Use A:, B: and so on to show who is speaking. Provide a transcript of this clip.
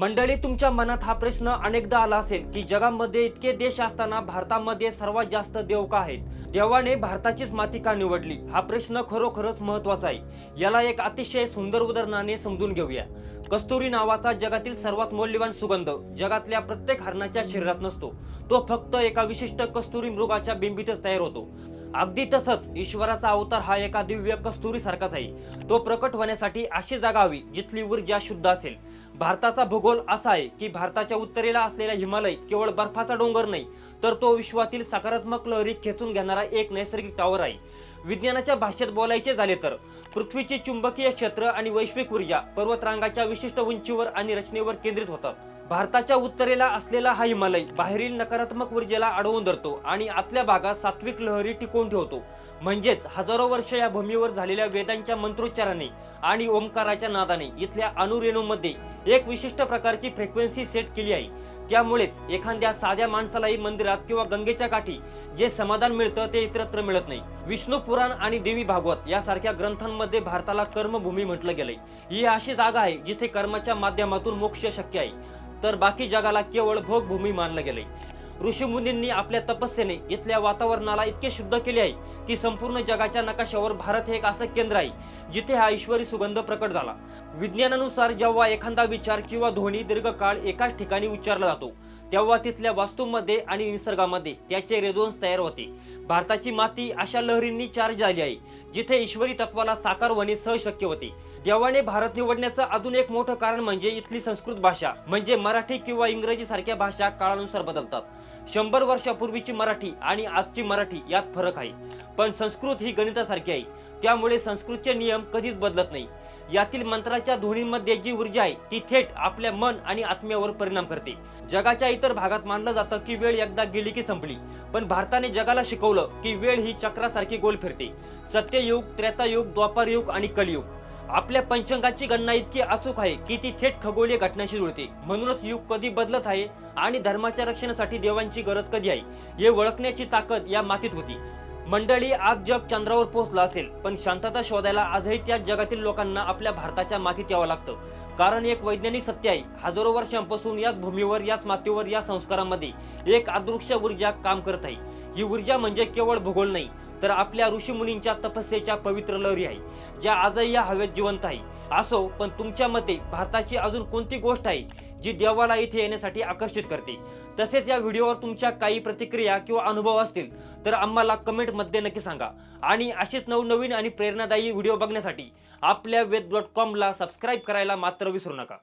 A: मंडळी तुमच्या मनात हा प्रश्न अनेकदा आला असेल की जगामध्ये इतके देश असताना भारतामध्ये सर्वात जास्त देव का आहेत. देवाने भारताचीच माती का निवडली? हा प्रश्न खरोखरच महत्त्वाचा आहे. याला एक अतिशय सुंदर उदाहरणाने समजून घेऊया. कस्तुरी नावाचा जगातील सर्वात मौल्यवान सुगंध जगातल्या प्रत्येक हरणाच्या शरीरात नसतो. तो फक्त एका विशिष्ट कस्तुरी मृगाच्या बिंबीतच तयार होतो. अगदी तसंच ईश्वराचा अवतार हा एका दिव्य कस्तुरी सारखाच आहे. तो प्रकट होण्यासाठी अशी जागा हवी जिथली ऊर्जा शुद्ध असेल. भारताचा भूगोल असा आहे की भारताच्या उत्तरेला असलेला हिमालय केवळ बर्फाचा डोंगर नाही तर तो विश्वातील सकारात्मक लहरी खेचून घेणारा एक नैसर्गिक टॉवर आहे. विज्ञानाच्या भाषेत बोलायचे झाले तर. पृथ्वीचे चुंबकीय क्षेत्र आणि वैश्विक ऊर्जा पर्वतरांगाच्या विशिष्ट उंचीवर आणि रचनेवर केंद्रित होतात भारताच्या उत्तरेला असलेला हा हिमालय बाहेरील नकारात्मक ऊर्जेला अडवून धरतो आणि आतल्या भागात सात्विक लहरी टिकवून ठेवतो. म्हणजेच हजारो वर्ष या भूमीवर झालेल्या वेदांच्या मंत्रोच्चाराने आणि ओंकाराच्या नादाने इथल्या अणुरेणूमध्ये एक विशिष्ट प्रकारची फ्रिक्वेन्सी सेट केली आहे. त्यामुळेच एखाद्या साध्या माणसालाही मंदिरात किंवा गंगेच्या काठी जे समाधान मिळतं ते इतरत्र मिळत नाही. विष्णू पुराण आणि देवी भागवत यासारख्या ग्रंथांमध्ये भारताला कर्मभूमी म्हटलं गेलंय. ही अशी जागा आहे जिथे कर्माच्या माध्यमातून मोक्ष शक्य आहे. तर बाकी जगाला केवळ भोगभूमी मानलं गेलंय. ऋषीमुनींनी आपल्या तपस्येने इथल्या वातावरणाला इतके शुद्ध केले आहे की संपूर्ण जगाच्या नकाशावर भारत हे एक असं केंद्र आहे जिथे हा ईश्वरी सुगंध प्रकट झाला. विज्ञानानुसार जेव्हा एखादा विचार किंवा ध्वनी दीर्घकाळ एकाच ठिकाणी उच्चारला जातो तेव्हा तिथल्या वास्तूमध्ये आणि निसर्गामध्ये त्याचे रेझोन्स तयार होते. भारताची माती अशा लहरींनी चार्ज झाली आहे जिथे ईश्वरी तत्वाला साकार होणे सह शक्य होते. देवाने भारत निवडण्याचं अजून एक मोठं कारण म्हणजे इथली संस्कृत भाषा म्हणजे मराठी किंवा इंग्रजी सारख्या भाषा काळानुसार बदलतात. शंभर वर्षापूर्वीची मराठी आणि आजची मराठी यात फरक आहे. पण संस्कृत ही गणितासारखी आहे त्यामुळे संस्कृतचे नियम कधीच बदलत नाही. यातील मंत्राच्या ध्वनींमध्ये जी ऊर्जा आहे ती थेट आपल्या मन आणि आत्म्यावर परिणाम करते. जगाच्या इतर भागात मानलं जातं की वेळ एकदा गेली की संपली. पण भारताने जगाला शिकवलं की वेळ ही चक्रासारखी गोल फिरते. सत्ययुग त्रेतायुग द्वापारयुग आणि कलियुग. आपल्या पंचांगाची गणना इतकी अचूक आहे की ती थेट खगोलीय घटनाशी जुळते. म्हणूनच युग कधी बदलत आहे आणि धर्माच्या रक्षणासाठी देवांची गरज कधी आहे हे ओळखण्याची ताकद या मातीत होती. मंडळी आज जग चंद्रावर पोहोचलं असेल पण शांतता शोधायला आजही त्या जगातील लोकांना आपल्या भारताच्या मातीत यावं लागतं. कारण एक वैज्ञानिक सत्य आहे हजारो वर्षांपासून याच भूमीवर याच मातीवर या संस्कारामध्ये एक अदृश्य ऊर्जा काम करत आहे. ही ऊर्जा म्हणजे केवळ भूगोल नाही तर आपल्या ऋषीमुनींच्या तपस्येच्या पवित्र लहरी आहे ज्या आजही या हवेत जिवंत आहे. असो पण तुमच्या मते भारताची अजून कोणती गोष्ट आहे? जी देवाला इथे येण्यासाठी आकर्षित करते. तसेच या व्हिडिओवर तुमच्या काही प्रतिक्रिया किंवा अनुभव असतील तर आम्हाला कमेंटमध्ये नक्की सांगा. आणि असेच नवनवीन आणि प्रेरणादायी व्हिडिओ बघण्यासाठी आपल्या वेद डॉट कॉमला सबस्क्राईब करायला मात्र विसरू नका.